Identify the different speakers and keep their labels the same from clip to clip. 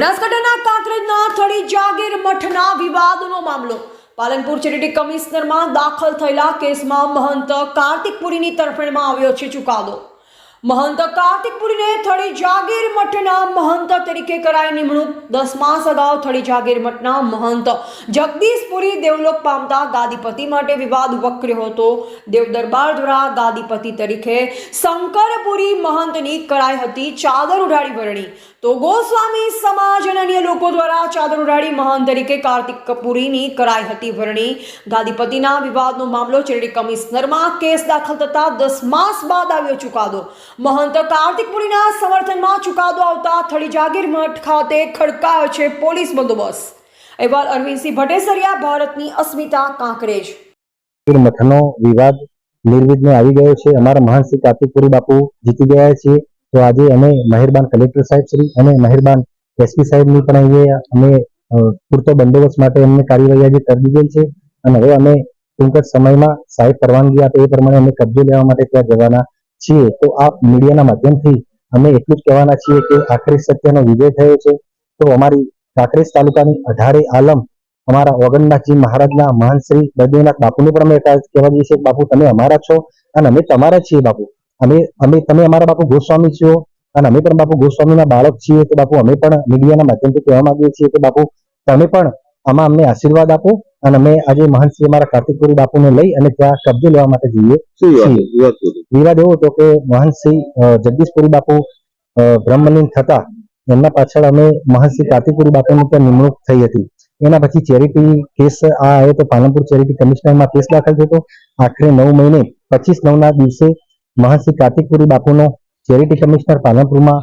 Speaker 1: બનાસકાંઠાના કાંકરેજના થળી જાગીર મઠના વિવાદનો મામલો. પાલનપુર ચેરિટી કમિશનરમાં દાખલ થયેલા કેસમાં મહંત કાર્તિકપુરીની તરફેણમાં આવ્યો છે ચુકાદો. મહંત કાર્તિકપુરીને થળી જાગીર મઠના મહંત તરીકે કરાઈ નિમણૂક. દસ માસ અગાઉ થળી જાગીર મઠના મહંત જગદીશપુરી દેવલોક પામતા ગાદીપતિ માટે વિવાદ વકર્યો હતો. દેવદરબાર દ્વારા ગાદીપતિ તરીકે શંકરપુરી મહંતની કરાઈ હતી ચાદર ઉડાડી વરણી. તો ગોસ્વામી સમાજ અને અન્ય લોકો દ્વારા ચાદર ઉડાડી મહંત તરીકે કાર્તિક કપૂરીની કરાઈ હતી વરણી. ગાદીપતિના વિવાદનો મામલો ચેરડી કમિશનરમાં કેસ દાખલ થતા દસ માસ બાદ આવ્યો ચુકાદો. મહંત કાર્તિકપુરીના સમર્થનમાં ચુકાદો આવતા થળી જાગીર મઠ ખાતે ખડકાયો છે પોલીસ બંદોબસ્ત. અહેવાલ અરવિંદસિંહ ભટેસરિયા, ભારતની અસ્મિતા કાંકરેજ.
Speaker 2: મઠનો વિવાદ નિર્વિઘ્ને આવી ગયો છે. અમારા મહાન શ્રી કાર્તિકપુરી બાપુ જીતી ગયા છે. તો આજે અમે મહેરબાન કલેક્ટર સાહેબ શ્રી અને મહેરબાન એસપી સાહેબની પણ અહીંયા અમે પૂરતો બંદોબસ્ત માટે એમને કાર્યવાહી આજે કરી દીધેલ છે. અને હવે અમે ટૂંક સમયમાં સાહેબ પરવાનગી આપે એ પ્રમાણે અમે કબજો લેવા માટે ત્યાં જવાના છીએ, તો આ મીડિયાના માધ્યમથી અમે એટલું જ કહેવાના છીએ કે આખરી સત્યનો વિજય થયો છે. તો અમારી કાંકરેજ તાલુકાની અઢારે આલમ, અમારા ઓગણનાથજી મહારાજના મહાન શ્રી બદ્રીનાથ બાપુને પણ અમે કહેવા જઈએ છીએ બાપુ, તમે અમારા છો અને અમે તમારા છીએ, બાપુ. અમે અમે, તમે અમારા બાપુ ગોસ્વામી છો અને અમે પણ બાપુ ગોસ્વામીના બાળક છીએ. તો બાપુ, અમે પણ મીડિયાના માધ્યમથી કહેવા માંગીએ છીએ કે, બાપુ, તમે પણ આમાં અમને આશીર્વાદ આપો અને અમે આજે મહાન શ્રી અમારા કાર્તિકપુરી બાપુને લઈ અને ત્યાં કબજો લેવા માટે જઈએ
Speaker 3: વિવાદ
Speaker 2: એવો હતો કે મહાન શ્રી જગદીશપુરી બાપુ બ્રહ્મલીન થતા એમના પાછળ અમે મહાન શ્રી કાર્તિકપુરી બાપુની ત્યાં નિમણૂક થઈ હતી. એના પછી ચેરિટી કેસ આ આવ્યો તો પાલનપુર ચેરિટી કમિશનરમાં કેસ દાખલ થયો હતો. આખરે નવ મહિને પચીસ નવના દિવસે મહાન શ્રી કાર્તિકપુરી બાપુનો ચેરિટી કમિશનર પાલનપુરમાં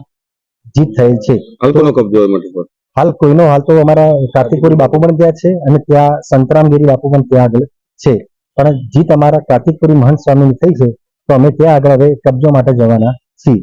Speaker 2: જીત થયેલ છે.
Speaker 3: હાલ
Speaker 2: કોઈનો, હાલ તો અમારા કાર્તિકપુરી બાપુ પણ ત્યાં છે અને ત્યાં સંતરામગીરી બાપુ પણ ત્યાં આગળ છે. પણ જીત અમારા કાર્તિકપુરી મહંત સ્વામીની થઈ છે, તો અમે ત્યાં આગળ હવે કબજો માટે જવાના છીએ.